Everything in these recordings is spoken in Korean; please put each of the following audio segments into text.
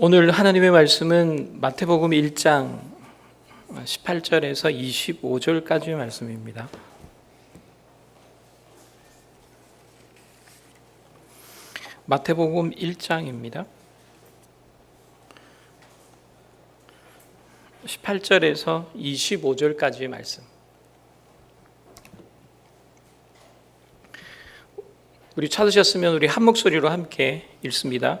오늘 하나님의 말씀은 마태복음 1장 18절에서 25절까지의 말씀입니다. 마태복음 1장입니다. 18절에서 25절까지의 말씀. 우리 찾으셨으면 우리 한 목소리로 함께 읽습니다.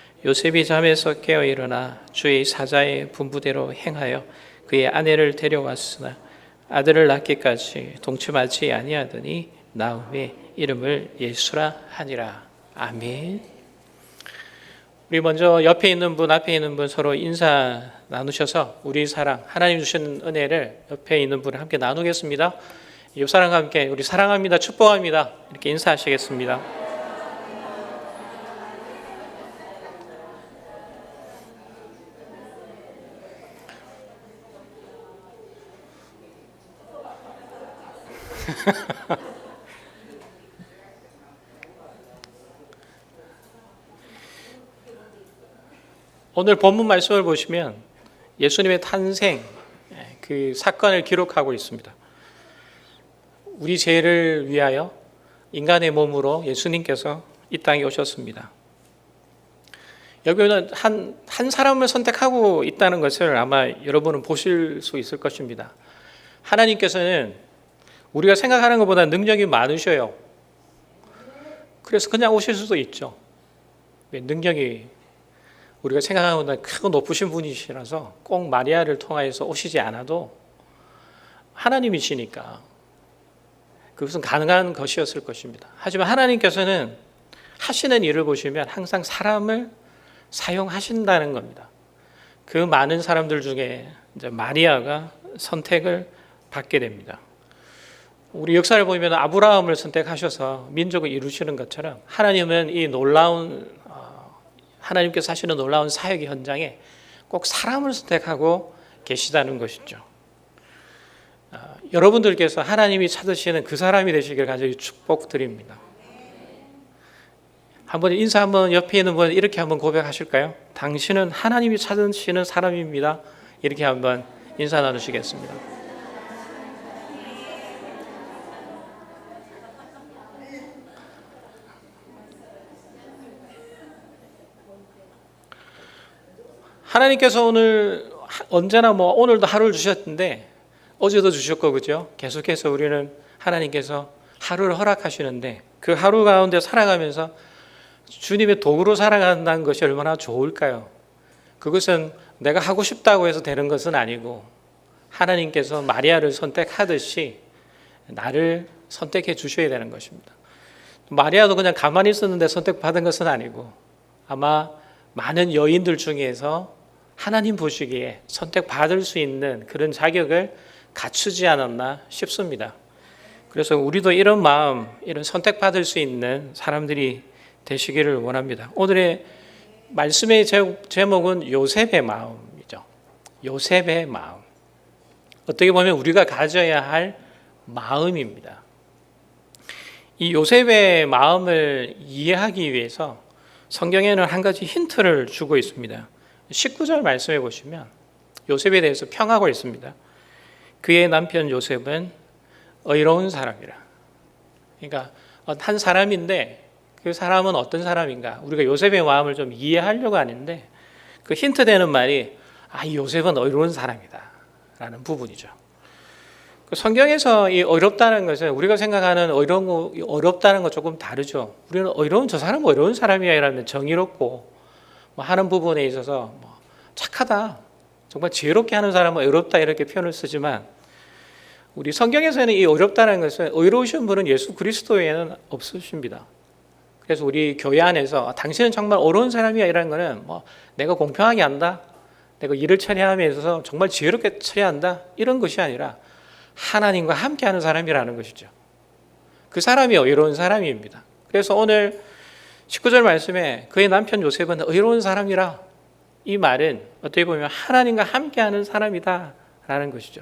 요셉이 잠에서 깨어 일어나 주의 사자의 분부대로 행하여 그의 아내를 데려왔으나 아들을 낳기까지 동침하지 아니하더니 나음의 이름을 예수라 하니라. 아멘. 우리 먼저 옆에 있는 분, 앞에 있는 분 서로 인사 나누셔서 우리 사랑, 하나님 주신 은혜를 옆에 있는 분과 함께 나누겠습니다. 옆 사람과 함께 우리 사랑합니다, 축복합니다. 이렇게 인사하시겠습니다. 오늘 본문 말씀을 보시면 예수님의 탄생 그 사건을 기록하고 있습니다. 우리 죄를 위하여 인간의 몸으로 예수님께서 이 땅에 오셨습니다. 여기는 한, 한 사람을 선택하고 있다는 것을 아마 여러분은 보실 수 있을 것입니다. 하나님께서는 우리가 생각하는 것보다 능력이 많으셔요. 그래서 그냥 오실 수도 있죠. 능력이 우리가 생각하는 것보다 크고 높으신 분이시라서 꼭 마리아를 통하여서 오시지 않아도 하나님이시니까 그것은 가능한 것이었을 것입니다. 하지만 하나님께서는 하시는 일을 보시면 항상 사람을 사용하신다는 겁니다. 그 많은 사람들 중에 마리아가 선택을 받게 됩니다. 우리 역사를 보면 아브라함을 선택하셔서 민족을 이루시는 것처럼 하나님은 이 놀라운 어, 하나님께서 하시는 놀라운 사역의 현장에 꼭 사람을 선택하고 계시다는 것이죠. 어, 여러분들께서 하나님이 찾으시는 그 사람이 되시길 간절히 축복드립니다. 한번 인사 한번 옆에 있는 분 이렇게 한번 고백하실까요? 당신은 하나님이 찾으시는 사람입니다. 이렇게 한번 인사 나누시겠습니다. 하나님께서 오늘 언제나 뭐 오늘도 하루를 주셨는데 어제도 주셨고 그죠? 계속해서 우리는 하나님께서 하루를 허락하시는데 그 하루 가운데 살아가면서 주님의 도구로 살아간다는 것이 얼마나 좋을까요? 그것은 내가 하고 싶다고 해서 되는 것은 아니고 하나님께서 마리아를 선택하듯이 나를 선택해 주셔야 되는 것입니다. 마리아도 그냥 가만히 있었는데 선택받은 것은 아니고 아마 많은 여인들 중에서 하나님 보시기에 선택받을 수 있는 그런 자격을 갖추지 않았나 싶습니다. 그래서 우리도 이런 마음, 이런 선택받을 수 있는 사람들이 되시기를 원합니다. 오늘의 말씀의 제목은 요셉의 마음이죠. 요셉의 마음. 어떻게 보면 우리가 가져야 할 마음입니다. 이 요셉의 마음을 이해하기 위해서 성경에는 한 가지 힌트를 주고 있습니다. 19절 말씀해 보시면 요셉에 대해서 평하고 있습니다. 그의 남편 요셉은 의로운 사람이라. 그러니까 한 사람인데 그 사람은 어떤 사람인가? 우리가 요셉의 마음을 좀 이해하려고 하는데 그 힌트 되는 말이 아, 요셉은 의로운 사람이다. 어렵다라는 부분이죠. 그 성경에서 이 어렵다는 것은 우리가 생각하는 어려운 거, 어렵다는 것 조금 다르죠. 우리는 어려운 저 사람 어려운 사람이야 이러면 정의롭고 뭐 하는 부분에 있어서 뭐 착하다, 정말 지혜롭게 하는 사람은 어렵다 이렇게 표현을 쓰지만 우리 성경에서는 이 어렵다는 것은 의로우신 분은 예수 그리스도에는 없으십니다. 그래서 우리 교회 안에서 아, 당신은 정말 어려운 사람이야 이라는 거는 뭐 내가 공평하게 한다, 내가 일을 처리하면서 정말 지혜롭게 처리한다 이런 것이 아니라 하나님과 함께하는 사람이라는 것이죠. 그 사람이 의로운 사람입니다. 그래서 오늘 19절 말씀에 그의 남편 요셉은 의로운 사람이라 이 말은 어떻게 보면 하나님과 함께하는 사람이다 라는 것이죠.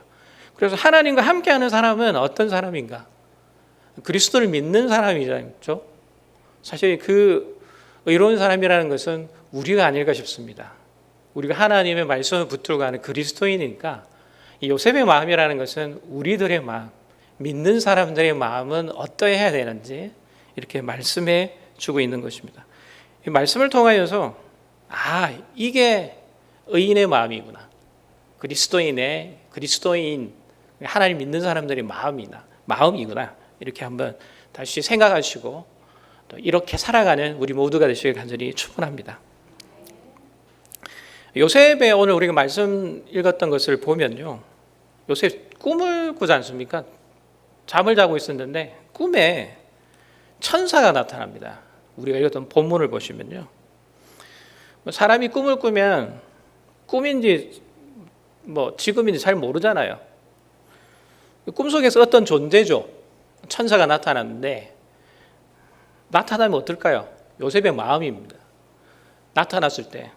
그래서 하나님과 함께하는 사람은 어떤 사람인가? 그리스도를 믿는 사람이죠. 사실 그 의로운 사람이라는 것은 우리가 아닐까 싶습니다. 우리가 하나님의 말씀을 붙들고 가는 그리스도이니까 이 요셉의 마음이라는 것은 우리들의 마음, 믿는 사람들의 마음은 어떠해야 되는지 이렇게 말씀해 주고 있는 것입니다. 이 말씀을 통하여서 아 이게 의인의 마음이구나. 그리스도인의 그리스도인 하나님 믿는 사람들의 마음이나 마음이구나 이렇게 한번 다시 생각하시고 또 이렇게 살아가는 우리 모두가 되시길 간절히 축원합니다. 요셉의 오늘 우리가 말씀 읽었던 것을 보면요. 요셉 꿈을 꾸지 않습니까? 잠을 자고 있었는데 꿈에 천사가 나타납니다. 우리가 읽었던 본문을 보시면요. 사람이 꿈을 꾸면 꿈인지 뭐 지금인지 잘 모르잖아요. 꿈속에서 어떤 존재죠. 천사가 나타났는데 나타나면 어떨까요? 요셉의 마음입니다. 나타났을 때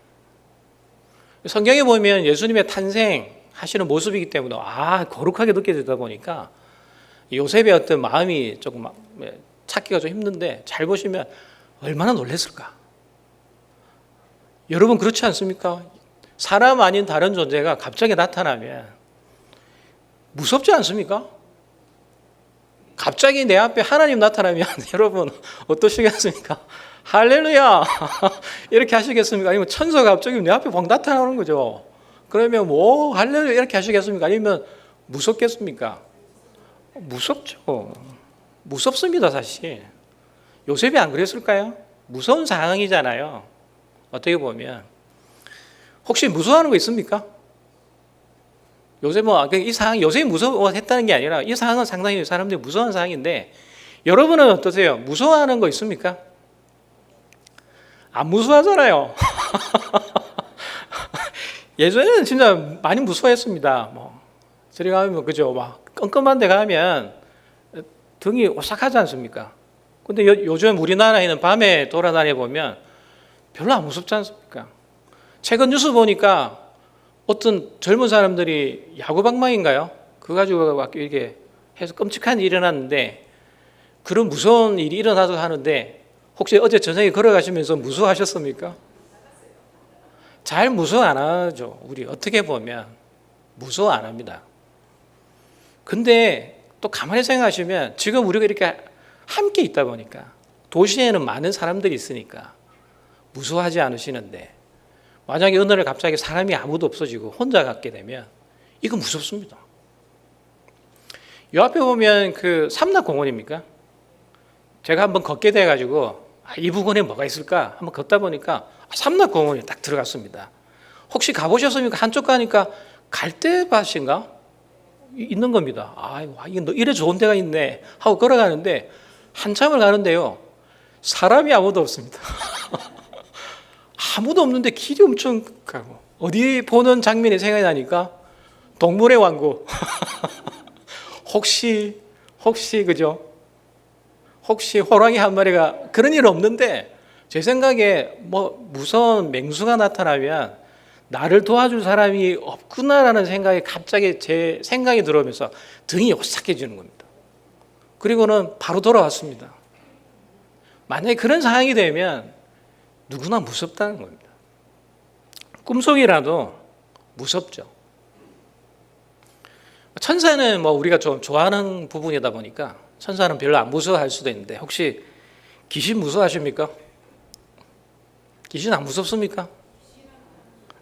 성경에 보면 예수님의 탄생하시는 모습이기 때문에 아 거룩하게 느껴지다 보니까 요셉의 어떤 마음이 조금 찾기가 좀 힘든데 잘 보시면 얼마나 놀랐을까? 여러분 그렇지 않습니까? 사람 아닌 다른 존재가 갑자기 나타나면 무섭지 않습니까? 갑자기 내 앞에 하나님 나타나면 여러분 어떠시겠습니까? 할렐루야 이렇게 하시겠습니까? 아니면 천사가 갑자기 내 앞에 확 나타나는 거죠. 그러면 뭐 할렐루야 이렇게 하시겠습니까? 아니면 무섭겠습니까? 무섭죠. 무섭습니다 사실. 요셉이 안 그랬을까요? 무서운 상황이잖아요. 어떻게 보면 혹시 무서워하는 거 있습니까? 요셉은 뭐, 이 상황 요셉이 무서워했다는 게 아니라 이 상황은 상당히 사람들이 무서운 상황인데 여러분은 어떠세요? 무서워하는 거 있습니까? 안 무서워하잖아요. 예전에는 진짜 많이 무서워했습니다. 뭐 저리 가면 뭐 그죠? 막 껌껌한 데 가면 등이 오싹하지 않습니까? 근데 요, 요즘 우리나라에는 밤에 돌아다녀 보면 별로 안 무섭지 않습니까? 최근 뉴스 보니까 어떤 젊은 사람들이 야구방망인가요? 그거 가지고 막 이렇게 해서 끔찍한 일이 일어났는데 그런 무서운 일이 일어나서 하는데 혹시 어제 저녁에 걸어가시면서 무서워하셨습니까? 잘 무서워 안 하죠. 우리 어떻게 보면 무서워 안 합니다. 근데 또 가만히 생각하시면 지금 우리가 이렇게 함께 있다 보니까 도시에는 많은 사람들이 있으니까 무서워하지 않으시는데 만약에 어느 날 갑자기 사람이 아무도 없어지고 혼자 갖게 되면 이거 무섭습니다. 이 앞에 보면 그 삼락공원입니까? 제가 한번 걷게 돼가지고 아, 이 부근에 뭐가 있을까 한번 걷다 보니까 삼락공원이 딱 들어갔습니다. 혹시 가보셨습니까? 한쪽 가니까 갈대밭인가 있는 겁니다. 아, 이게 이래 좋은 데가 있네 하고 걸어가는데 한참을 가는데요. 사람이 아무도 없습니다. 아무도 없는데 길이 엄청 가고 어디 보는 장면이 생각이 나니까 동물의 왕국. 혹시 혹시 그죠? 혹시 호랑이 한 마리가 그런 일 없는데 제 생각에 뭐 무서운 맹수가 나타나면 나를 도와줄 사람이 없구나라는 생각이 갑자기 제 생각이 들어오면서 등이 오싹해지는 겁니다. 그리고는 바로 돌아왔습니다. 만약에 그런 상황이 되면 누구나 무섭다는 겁니다. 꿈속이라도 무섭죠. 천사는 뭐 우리가 좀 좋아하는 부분이다 보니까 천사는 별로 안 무서워할 수도 있는데 혹시 귀신 무서워하십니까? 귀신 안 무섭습니까?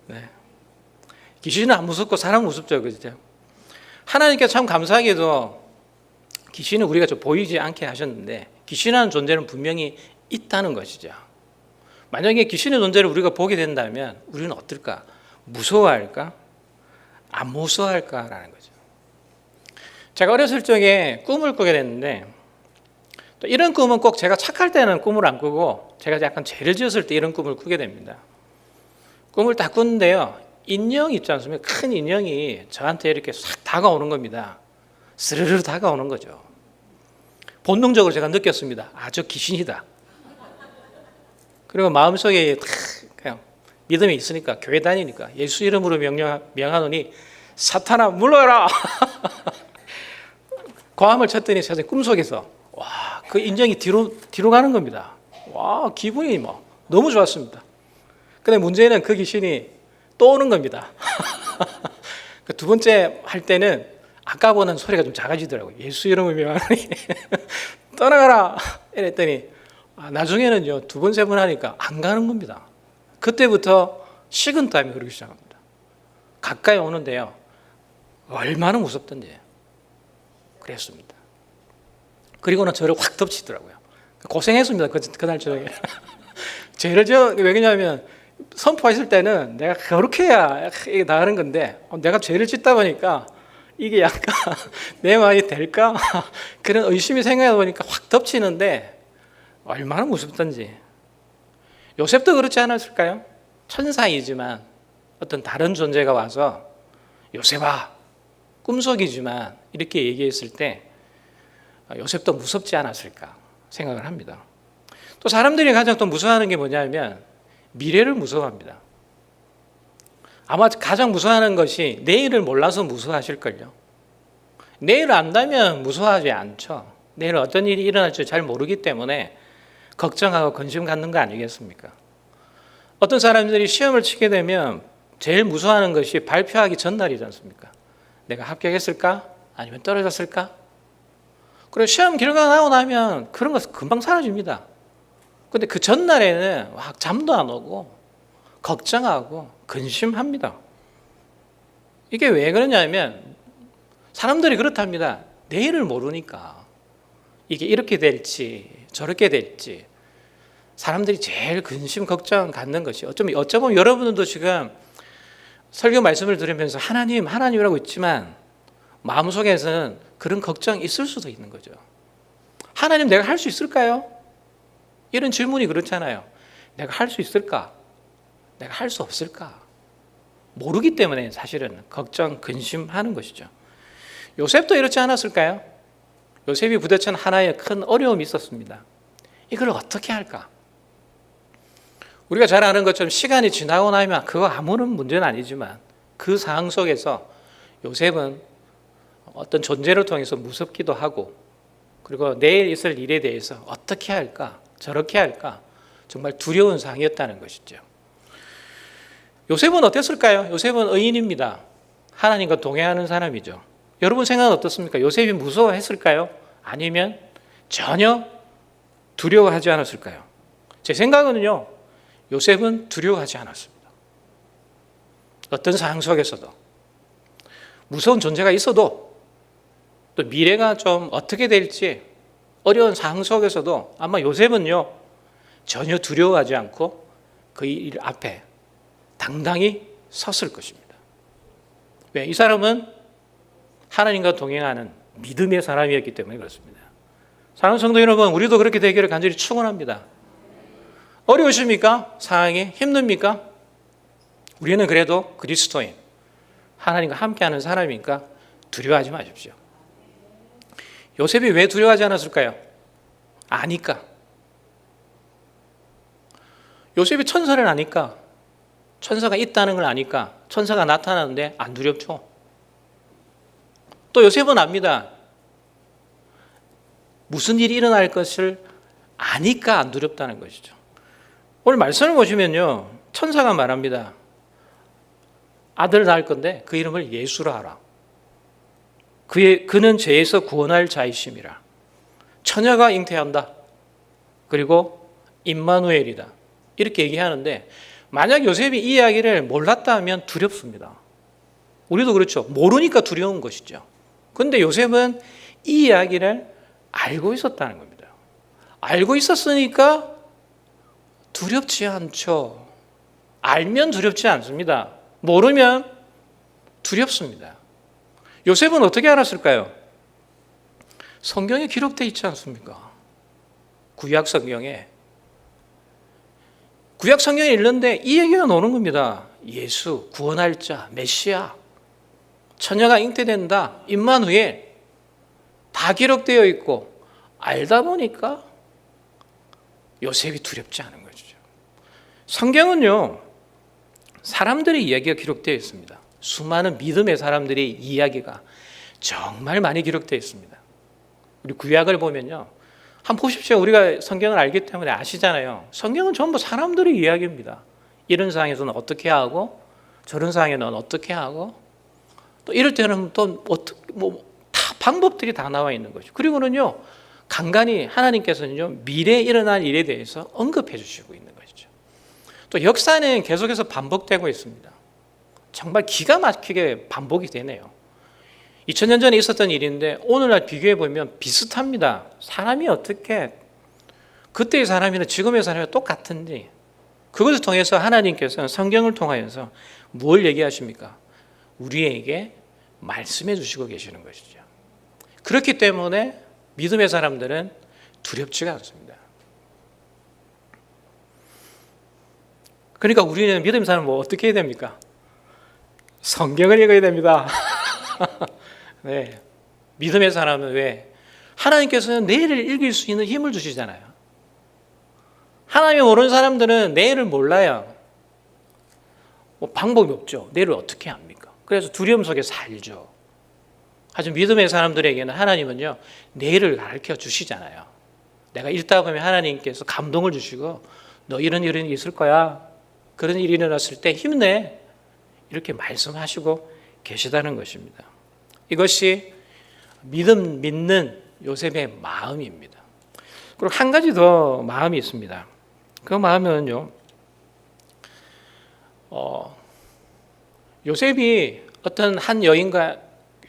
네. 귀신은 안 무섭고 사람 무섭죠, 그죠? 하나님께 참 감사하게도 귀신은 우리가 좀 보이지 않게 하셨는데 귀신이라는 존재는 분명히 있다는 것이죠. 만약에 귀신의 존재를 우리가 보게 된다면 우리는 어떨까? 무서워할까? 안 무서워할까라는 거죠. 제가 어렸을 적에 꿈을 꾸게 됐는데 또 이런 꿈은 꼭 제가 착할 때는 꿈을 안 꾸고 제가 약간 죄를 지었을 때 이런 꿈을 꾸게 됩니다. 꿈을 딱 꿨는데요. 인형 있지 않습니까? 큰 인형이 저한테 이렇게 싹 다가오는 겁니다. 스르르 다가오는 거죠. 본능적으로 제가 느꼈습니다. 아, 저 귀신이다. 그리고 마음속에 탁 그냥 믿음이 있으니까 교회 다니니까 예수 이름으로 명령, 명하노니 사탄아 물러라. 고함을 쳤더니 사실 꿈속에서 와 그 인정이 뒤로 뒤로 가는 겁니다. 와 기분이 뭐 너무 좋았습니다. 근데 문제는 그 귀신이 또 오는 겁니다. 그 두 번째 할 때는 아까보다는 소리가 좀 작아지더라고요. 예수 이름을 명하니 떠나가라 이랬더니 아, 나중에는요 두 번 세 번 하니까 안 가는 겁니다. 그때부터 식은땀이 흐르기 시작합니다. 가까이 오는데요 얼마나 무섭던지 그랬습니다. 그리고는 저를 확 덮치더라고요. 고생했습니다. 그, 그날 저녁에. 죄를 저, 왜냐하면 선포했을 때는 내가 그렇게 해야 나가는 건데 어, 내가 죄를 짓다 보니까 이게 약간 내 말이 될까? 그런 의심이 생각하다 보니까 확 덮치는데 얼마나 무섭던지. 요셉도 그렇지 않았을까요? 천사이지만 어떤 다른 존재가 와서 요셉아 꿈속이지만 이렇게 얘기했을 때 요셉도 무섭지 않았을까 생각을 합니다. 또 사람들이 가장 또 무서워하는 게 뭐냐면 미래를 무서워합니다. 아마 가장 무서워하는 것이 내일을 몰라서 무서워하실걸요. 내일 안다면 무서워하지 않죠. 내일 어떤 일이 일어날지 잘 모르기 때문에 걱정하고 관심 갖는 거 아니겠습니까? 어떤 사람들이 시험을 치게 되면 제일 무서워하는 것이 발표하기 전날이지 않습니까? 내가 합격했을까? 아니면 떨어졌을까? 그리고 시험 결과가 나오고 나면 그런 것은 금방 사라집니다. 근데 그 전날에는 막 잠도 안 오고 걱정하고 근심합니다. 이게 왜 그러냐면 사람들이 그렇답니다. 내일을 모르니까 이게 이렇게 될지 저렇게 될지 사람들이 제일 근심 걱정 갖는 것이 어쩌면 어쩌면 여러분들도 지금 설교 말씀을 들으면서 하나님 하나님이라고 있지만 마음속에서는 그런 걱정이 있을 수도 있는 거죠. 하나님 내가 할 수 있을까요? 이런 질문이 그렇잖아요. 내가 할 수 있을까? 내가 할 수 없을까? 모르기 때문에 사실은 걱정, 근심하는 것이죠. 요셉도 이렇지 않았을까요? 요셉이 부딪힌 하나의 큰 어려움이 있었습니다. 이걸 어떻게 할까? 우리가 잘 아는 것처럼 시간이 지나고 나면 그거 아무런 문제는 아니지만 그 상황 속에서 요셉은 어떤 존재를 통해서 무섭기도 하고 그리고 내일 있을 일에 대해서 어떻게 할까 저렇게 할까 정말 두려운 상황이었다는 것이죠. 요셉은 어땠을까요? 요셉은 의인입니다. 하나님과 동행하는 사람이죠. 여러분 생각은 어떻습니까? 요셉이 무서워했을까요? 아니면 전혀 두려워하지 않았을까요? 제 생각은요, 요셉은 두려워하지 않았습니다. 어떤 상황 속에서도 무서운 존재가 있어도 또 미래가 좀 어떻게 될지 어려운 상황 속에서도 아마 요셉은요 전혀 두려워하지 않고 그 일 앞에 당당히 섰을 것입니다. 왜? 이 사람은 하나님과 동행하는 믿음의 사람이었기 때문에 그렇습니다. 사랑하는 성도 여러분, 우리도 그렇게 되기를 간절히 축원합니다. 어려우십니까? 상황이 힘듭니까? 우리는 그래도 그리스도인, 하나님과 함께하는 사람이니까 두려워하지 마십시오. 요셉이 왜 두려워하지 않았을까요? 아니까. 요셉이 천사를 아니까, 천사가 있다는 걸 아니까, 천사가 나타나는데 안 두렵죠. 또 요셉은 압니다. 무슨 일이 일어날 것을 아니까 안 두렵다는 것이죠. 오늘 말씀을 보시면요. 천사가 말합니다. 아들을 낳을 건데 그 이름을 예수라 하라. 그의, 그는 죄에서 구원할 자이심이라. 처녀가 잉태한다. 그리고 임마누엘이다. 이렇게 얘기하는데 만약 요셉이 이 이야기를 몰랐다면 두렵습니다. 우리도 그렇죠. 모르니까 두려운 것이죠. 근데 요셉은 이 이야기를 알고 있었다는 겁니다. 알고 있었으니까 두렵지 않죠. 알면 두렵지 않습니다. 모르면 두렵습니다. 요셉은 어떻게 알았을까요? 성경에 기록되어 있지 않습니까? 구약 성경에 구약 성경에 읽는데 이 얘기가 나오는 겁니다. 예수, 구원할 자, 메시아, 처녀가 잉태된다, 임마누엘 다 기록되어 있고 알다 보니까 요셉이 두렵지 않은 거죠. 성경은요 사람들의 이야기가 기록되어 있습니다. 수많은 믿음의 사람들의 이야기가 정말 많이 기록되어 있습니다. 우리 구약을 보면요. 한번 보십시오. 우리가 성경을 알기 때문에 아시잖아요. 성경은 전부 사람들의 이야기입니다. 이런 상황에서는 어떻게 하고 저런 상황에는 어떻게 하고 또 이럴 때는 또 어떻게 뭐 다 방법들이 다 나와 있는 거죠. 그리고는요. 간간히 하나님께서는요. 미래에 일어날 일에 대해서 언급해 주시고 있는 것이죠. 또 역사는 계속해서 반복되고 있습니다. 정말 기가 막히게 반복이 되네요. 2000년 전에 있었던 일인데 오늘날 비교해 보면 비슷합니다. 사람이 어떻게 그때의 사람이나 지금의 사람이 똑같은지 그것을 통해서 하나님께서는 성경을 통하여서 뭘 얘기하십니까? 우리에게 말씀해 주시고 계시는 것이죠. 그렇기 때문에 믿음의 사람들은 두렵지가 않습니다. 그러니까 우리는 믿음의 사람은 뭐 어떻게 해야 됩니까? 성경을 읽어야 됩니다. 네. 믿음의 사람은 왜? 하나님께서는 내일을 읽을 수 있는 힘을 주시잖아요. 하나님을 모르는 사람들은 내일을 몰라요. 뭐 방법이 없죠. 내일을 어떻게 합니까? 그래서 두려움 속에 살죠. 하지만 믿음의 사람들에게는 하나님은요, 내일을 가르쳐 주시잖아요. 내가 읽다 보면 하나님께서 감동을 주시고, 너 이런 일이 있을 거야. 그런 일이 일어났을 때 힘내. 이렇게 말씀하시고 계시다는 것입니다. 이것이 믿음 믿는 요셉의 마음입니다. 그리고 한 가지 더 마음이 있습니다. 그 마음은요, 어, 요셉이 어떤 한 여인과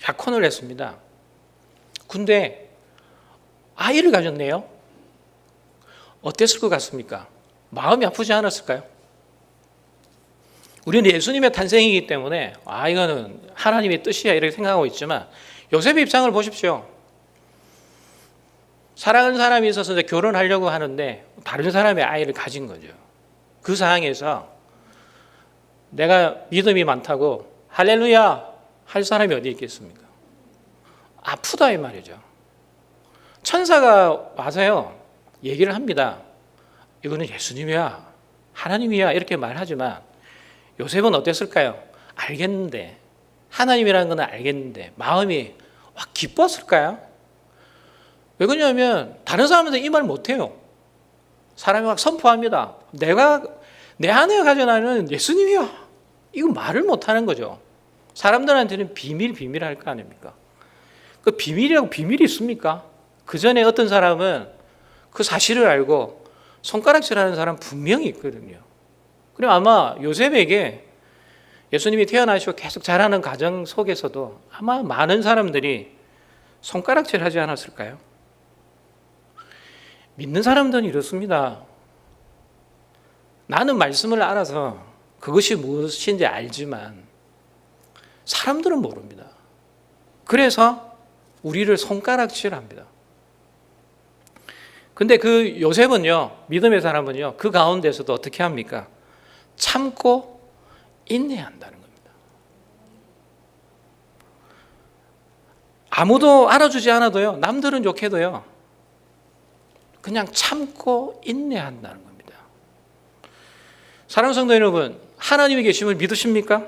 약혼을 했습니다. 근데 아이를 가졌네요. 어땠을 것 같습니까? 마음이 아프지 않았을까요? 우리는 예수님의 탄생이기 때문에 아 이거는 하나님의 뜻이야 이렇게 생각하고 있지만 요셉의 입장을 보십시오. 사랑하는 사람이 있어서 이제 결혼하려고 하는데 다른 사람의 아이를 가진 거죠. 그 상황에서 내가 믿음이 많다고 할렐루야 할 사람이 어디 있겠습니까? 아프다 이 말이죠. 천사가 와서요 얘기를 합니다. 이거는 예수님이야 하나님이야 이렇게 말하지만 요셉은 어땠을까요? 알겠는데 하나님이라는 건 알겠는데 마음이 와 기뻤을까요? 왜 그러냐면 다른 사람한테 이 말 못해요. 사람이 막 선포합니다. 내가 내 안에 가져나는 예수님이야. 이거 말을 못하는 거죠. 사람들한테는 비밀 비밀 할 거 아닙니까? 그 비밀이라고 비밀이 있습니까? 그 전에 어떤 사람은 그 사실을 알고 손가락질하는 사람 분명히 있거든요. 그럼 아마 요셉에게 예수님이 태어나시고 계속 자라는 가정 속에서도 아마 많은 사람들이 손가락질 하지 않았을까요? 믿는 사람들은 이렇습니다. 나는 말씀을 알아서 그것이 무엇인지 알지만 사람들은 모릅니다. 그래서 우리를 손가락질 합니다. 근데 그 요셉은요, 믿음의 사람은요, 그 가운데서도 어떻게 합니까? 참고 인내한다는 겁니다. 아무도 알아주지 않아도요, 남들은 욕해도요, 그냥 참고 인내한다는 겁니다. 사랑하는 성도 여러분, 하나님의 계심을 믿으십니까?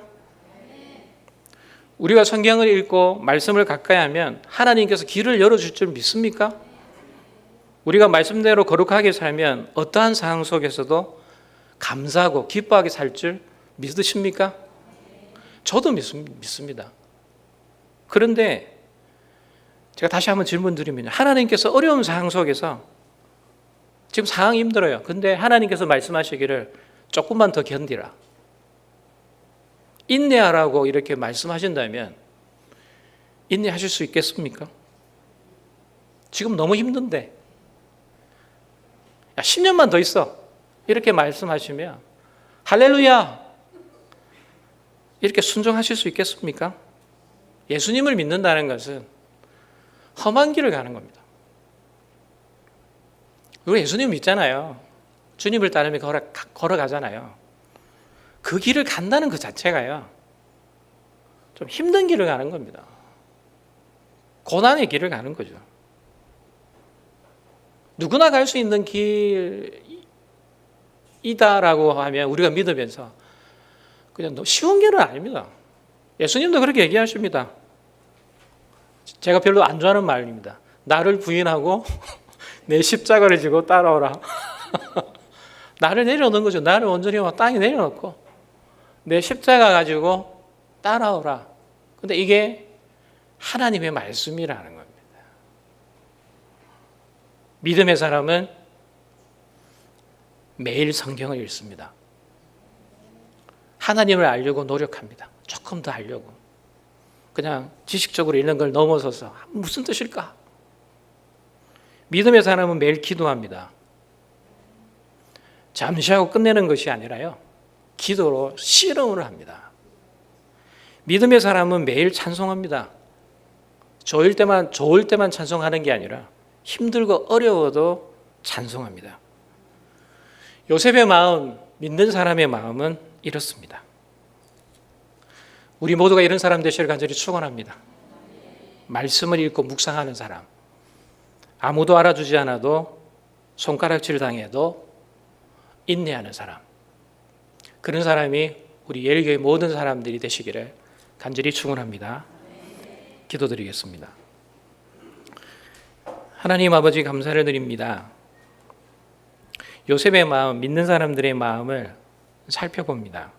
우리가 성경을 읽고 말씀을 가까이 하면 하나님께서 길을 열어줄 줄 믿습니까? 우리가 말씀대로 거룩하게 살면 어떠한 상황 속에서도 감사하고 기뻐하게 살 줄 믿으십니까? 저도 믿습니다. 그런데 제가 다시 한번 질문 드리면 하나님께서 어려운 상황 속에서 지금 상황이 힘들어요. 근데 하나님께서 말씀하시기를 조금만 더 견디라. 인내하라고 이렇게 말씀하신다면 인내하실 수 있겠습니까? 지금 너무 힘든데. 야, 10년만 더 있어. 이렇게 말씀하시면 할렐루야. 이렇게 순종하실 수 있겠습니까? 예수님을 믿는다는 것은 험한 길을 가는 겁니다. 우리 예수님 믿잖아요. 주님을 따르며 걸어, 걸어가잖아요. 그 길을 간다는 그 자체가요. 좀 힘든 길을 가는 겁니다. 고난의 길을 가는 거죠. 누구나 갈 수 있는 길 이다라고 하면 우리가 믿으면서 그냥 쉬운 길은 아닙니다. 예수님도 그렇게 얘기하십니다. 제가 별로 안 좋아하는 말입니다. 나를 부인하고 내 십자가를 지고 따라오라. 나를 내려놓는 거죠. 나를 온전히 땅에 내려놓고 내 십자가 가지고 따라오라. 근데 이게 하나님의 말씀이라는 겁니다. 믿음의 사람은 매일 성경을 읽습니다. 하나님을 알려고 노력합니다. 조금 더 알려고. 그냥 지식적으로 읽는 걸 넘어서서 무슨 뜻일까? 믿음의 사람은 매일 기도합니다. 잠시 하고 끝내는 것이 아니라요. 기도로 실험을 합니다. 믿음의 사람은 매일 찬송합니다. 좋을 때만 좋을 때만 찬송하는 게 아니라 힘들고 어려워도 찬송합니다. 요셉의 마음, 믿는 사람의 마음은 이렇습니다. 우리 모두가 이런 사람 되시를 간절히 축원합니다. 말씀을 읽고 묵상하는 사람. 아무도 알아주지 않아도 손가락질 당해도 인내하는 사람. 그런 사람이 우리 예일교회 모든 사람들이 되시기를 간절히 축원합니다. 기도드리겠습니다. 하나님 아버지 감사를 드립니다. 요셉의 마음, 믿는 사람들의 마음을 살펴봅니다.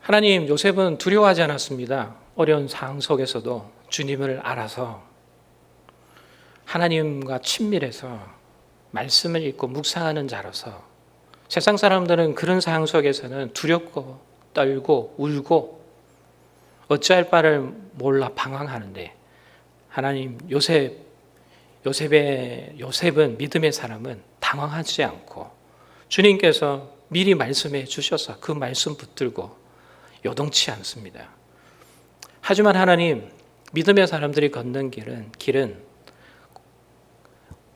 하나님, 요셉은 두려워하지 않았습니다. 어려운 상황 속에서도 주님을 알아서 하나님과 친밀해서 말씀을 읽고 묵상하는 자로서 세상 사람들은 그런 상황 속에서는 두렵고 떨고 울고 어찌할 바를 몰라 방황하는데 하나님 요셉 요셉의 요셉은 믿음의 사람은 당황하지 않고 주님께서 미리 말씀해 주셔서 그 말씀 붙들고 요동치 않습니다. 하지만 하나님 믿음의 사람들이 걷는 길은 길은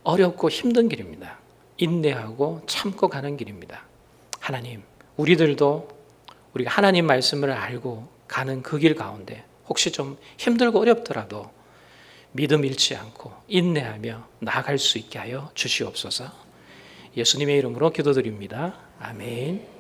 어렵고 힘든 길입니다. 인내하고 참고 가는 길입니다. 하나님, 우리들도 우리가 하나님 말씀을 알고 가는 그 길 가운데 혹시 좀 힘들고 어렵더라도 믿음 잃지 않고 인내하며 나아갈 수 있게 하여 주시옵소서. 예수님의 이름으로 기도드립니다. 아멘.